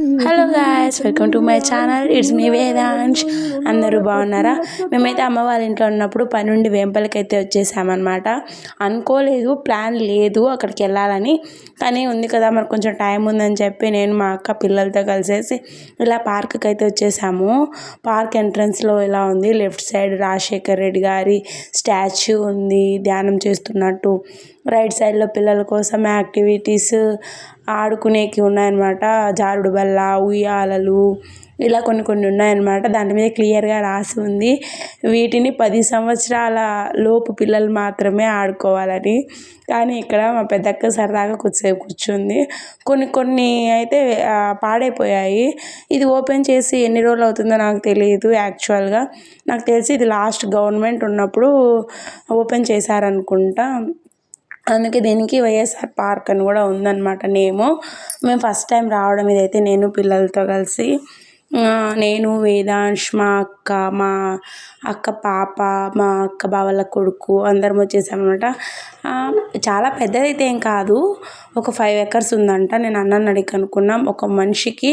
Hello guys welcome to my channel it's me Vedansh అందరూ బాగున్నారా? మేమైతే అమ్మ వాళ్ళ ఇంట్లో ఉన్నప్పుడు పని నుండి వేంపలకి అయితే వచ్చేసామన్నమాట. అనుకోలేదు ప్లాన్ లేదు అక్కడికి వెళ్ళాలని. కానీ ఉంది కదా మరి కొంచెం టైం ఉందని చెప్పి నేను మా అక్క పిల్లలతో కలిసేసి ఇలా పార్క్కి అయితే వచ్చేసాము. పార్క్ ఎంట్రన్స్లో ఇలా ఉంది. లెఫ్ట్ సైడ్ రాజశేఖర్ రెడ్డి గారి స్టాచ్యూ ఉంది. ధ్యానం చేస్తున్నట్టు రైట్ సైడ్లో పిల్లల కోసం యాక్టివిటీస్ ఆడుకునేకి ఉన్నాయన్నమాట. జారుడు బల్ల ఉయ్యాలలు ఇలా కొన్ని కొన్ని ఉన్నాయన్నమాట. దాని మీద క్లియర్గా రాసి ఉంది. వీటిని పది సంవత్సరాల లోపు పిల్లలు మాత్రమే ఆడుకోవాలని. కానీ ఇక్కడ మా పెద్దక్క సరదాగా కొద్దిసేపు కూర్చుంది. కొన్ని కొన్ని అయితే పాడైపోయాయి. ఇది ఓపెన్ చేసి ఎన్ని రోజులు అవుతుందో నాకు తెలియదు యాక్చువల్గా. నాకు తెలిసి ఇది లాస్ట్ గవర్నమెంట్ ఉన్నప్పుడు ఓపెన్ చేశారనుకుంటా. అందుకే దీనికి వైఎస్ఆర్ పార్క్ అని కూడా ఉందన్నమాట నేము. మేము ఫస్ట్ టైం రావడం ఇదైతే నేను పిల్లలతో కలిసి. నేను వేదాంశ్ మా అక్క మా అక్క పాప మా అక్క బావల కొడుకు అందరం వచ్చేసామన్నమాట. చాలా పెద్దదైతే ఏం కాదు. ఒక ఫైవ్ ఎకర్స్ ఉందంట. నేను అన్నని అడిగి కనుక్కున్నాం. ఒక మనిషికి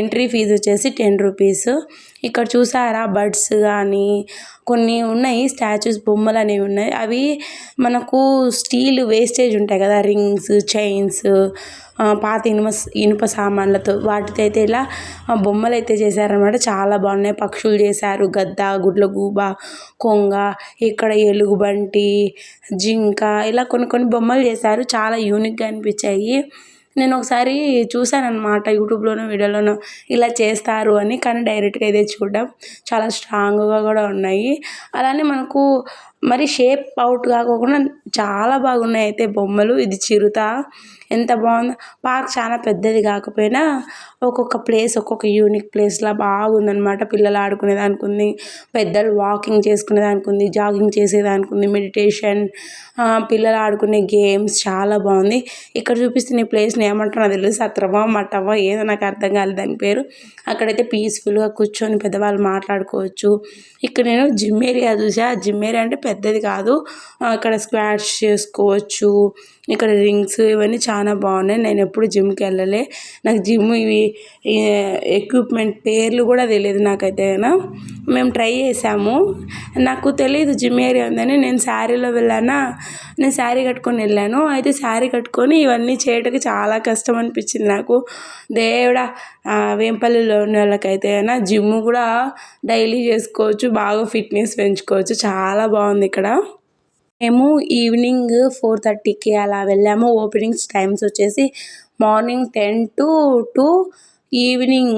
ఎంట్రీ ఫీజు వచ్చేసి టెన్ రూపీస్ ఇక్కడ చూసారా బర్డ్స్ కానీ కొన్ని ఉన్నాయి స్టాచ్యూస్ బొమ్మలు అనేవి ఉన్నాయి. అవి మనకు స్టీల్ వేస్టేజ్ ఉంటాయి కదా రింగ్స్ చైన్స్ పాత ఇనుప ఇనుప సామాన్లతో. వాటితో అయితే ఇలా బొమ్మలు అయితే చేశారనమాట చాలా బాగున్నాయి. పక్షులు చేశారు గద్ద గుడ్లగూబ కొంగ ఇక్కడ ఎలుగుబంటి జింక ఇలా కొన్ని కొన్ని బొమ్మలు చేశారు. చాలా యూనిక్గా అనిపించాయి. నేను ఒకసారి చూశానన్నమాట యూట్యూబ్లోనో వీడియోలోనో ఇలా చేస్తారు అని. కానీ డైరెక్ట్గా అయితే చూడడం చాలా స్ట్రాంగ్గా కూడా ఉన్నాయి. అలానే మనకు మరి షేప్ అవుట్ కాకోకుండా చాలా బాగున్నాయి అయితే బొమ్మలు. ఇది చిరుత. ఎంత బాగుందో. పార్క్ చాలా పెద్దది కాకపోయినా ఒక్కొక్క ప్లేస్ ఒక్కొక్క యూనిక్ ప్లేస్లా బాగుందనమాట పిల్లలు ఆడుకునేదానికి ఉంది పెద్దలు వాకింగ్ చేసుకునేదానికి ఉంది జాగింగ్ చేసేదానికి ఉంది మెడిటేషన్ పిల్లలు ఆడుకునే గేమ్స్ చాలా బాగుంది. ఇక్కడ చూపిస్తున్న ఈ ప్లేస్ని ఏమంటారో తెలుసు సత్రమా మఠమా ఏదో నాకు అర్థం కాలేదు దాని పేరు. అక్కడైతే పీస్ఫుల్గా కూర్చొని పెద్దవాళ్ళు మాట్లాడుకోవచ్చు. ఇక్కడ నేను జిమ్ ఏరియా చూసా జిమ్ ఏరియా అంటే పెద్దది కాదు. అక్కడ స్క్వాష్ చేసుకోవచ్చు. ఇక్కడ రింగ్స్ ఇవన్నీ చాలా బాగున్నాయి. నేను ఎప్పుడు జిమ్కి వెళ్ళలే. నాకు జిమ్ ఇవి ఎక్విప్మెంట్ పేర్లు కూడా తెలియదు నాకైతే మేము ట్రై చేసాము. నాకు తెలియదు జిమ్ ఏరియా ఉందని. నేను శారీలో వెళ్ళానా? నేను శారీ కట్టుకొని వెళ్ళాను. అయితే శారీ కట్టుకొని ఇవన్నీ చేయడానికి చాలా కష్టం అనిపించింది నాకు. దేవుడా వేంపల్లిలో ఉన్న వాళ్ళకైతే జిమ్ కూడా డైలీ చేసుకోవచ్చు. బాగా ఫిట్నెస్ పెంచుకోవచ్చు. చాలా బాగుంది ఇక్కడ. మేము ఈవినింగ్ ఫోర్ థర్టీకి అలా వెళ్ళాము. ఓపెనింగ్స్ టైమ్స్ వచ్చేసి morning ten to two evening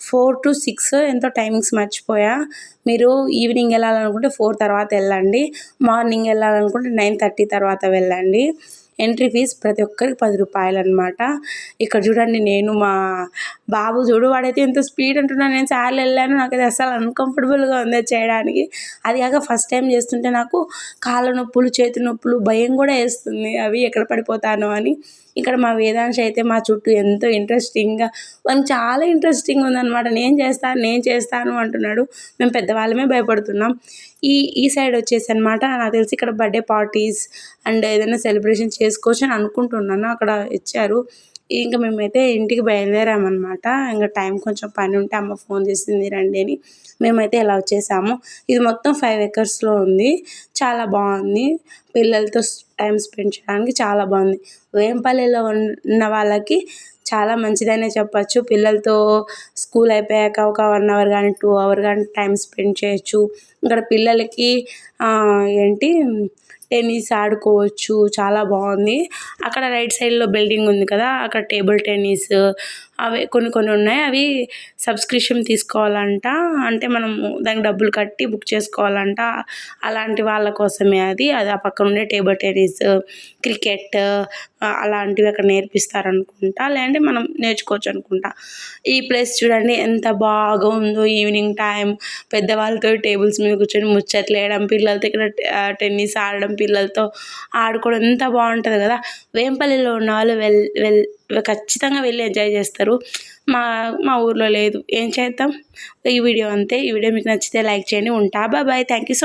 four to six ఎంతో టైమింగ్స్ మర్చిపోయా. మీరు ఈవినింగ్ వెళ్ళాలనుకుంటే ఫోర్ తర్వాత వెళ్ళండి. మార్నింగ్ వెళ్ళాలనుకుంటే నైన్ థర్టీ తర్వాత వెళ్ళండి. ఎంట్రీ ఫీజ్ ప్రతి ఒక్కరికి పది రూపాయలు అనమాట ఇక్కడ చూడండి నేను మా బాబు చూడు వాడైతే ఎంత స్పీడ్ అంటున్నా నేను చాలా వెళ్ళాను. నాకైతే అసలు అన్కంఫర్టబుల్గా ఉంది చేయడానికి. అది కాక ఫస్ట్ టైం చేస్తుంటే నాకు కాళ్ళ నొప్పులు చేతి నొప్పులు భయం కూడా వేస్తుంది. అవి ఎక్కడ పడిపోతాను అని. ఇక్కడ మా వేదాంశ అయితే మా చుట్టూ ఎంతో ఇంట్రెస్టింగ్గా వాళ్ళకి చాలా ఇంట్రెస్టింగ్ ఉందన్నమాట. నేను చేస్తాను నేను చేస్తాను అంటున్నాడు. మేము పెద్దవాళ్ళమే భయపడుతున్నాం. ఈ ఈ సైడ్ వచ్చేసి అనమాట నాకు తెలిసి ఇక్కడ బర్త్డే పార్టీస్ అండ్ ఏదైనా సెలబ్రేషన్ చేసుకోవచ్చు అని అనుకుంటున్నాను. అక్కడ ఇచ్చారు. ఇంకా మేమైతే ఇంటికి బయలుదేరామన్నమాట. ఇంకా టైం కొంచెం పని ఉంటే అమ్మ ఫోన్ చేసింది రండి అని. మేమైతే ఇలా వచ్చేసాము. ఇది మొత్తం ఫైవ్ ఎకర్స్లో ఉంది. చాలా బాగుంది. పిల్లలతో టైం స్పెండ్ చేయడానికి చాలా బాగుంది. వేంపల్లిలో ఉన్న వాళ్ళకి చాలా మంచిదనే చెప్పచ్చు. పిల్లలతో స్కూల్ అయిపోయాక ఒక వన్ అవర్ కానీ టూ అవర్ కానీ టైం స్పెండ్ చేయొచ్చు. ఇక్కడ పిల్లలకి ఏంటి టెన్నిస్ ఆడుకోవచ్చు చాలా బాగుంది. అక్కడ రైట్ సైడ్లో బిల్డింగ్ ఉంది కదా అక్కడ టేబుల్ టెన్నిస్ అవి కొన్ని కొన్ని ఉన్నాయి. అవి సబ్స్క్రిప్షన్ తీసుకోవాలంట. అంటే మనం దానికి డబ్బులు కట్టి బుక్ చేసుకోవాలంట. అలాంటి వాళ్ళ కోసమే అది. అది ఆ పక్కన ఉండే టేబుల్ టెన్నిస్ క్రికెట్ అలాంటివి అక్కడ నేర్పిస్తారు అనుకుంటా లేదంటే మనం నేర్చుకోవచ్చు అనుకుంటా. ఈ ప్లేస్ చూడండి ఎంత బాగా ఉందో ఈవినింగ్ టైం పెద్దవాళ్ళతో టేబుల్స్ మీద కూర్చొని ముచ్చట్లు వేయడం పిల్లలతో ఇక్కడ టెన్నిస్ ఆడడం పిల్లలతో ఆడుకోవడం ఎంత బాగుంటుంది కదా. వేంపల్లిలో ఉన్న వాళ్ళు వెల్ వెల్ ఖచ్చితంగా వెళ్ళి ఎంజాయ్ చేస్తారు. మా మా ఊర్లో లేదు. ఏం చేద్దాం? ఈ వీడియో అంతే. ఈ వీడియో మీకు నచ్చితే లైక్ చేయండి. ఉంటా. Bye thank you so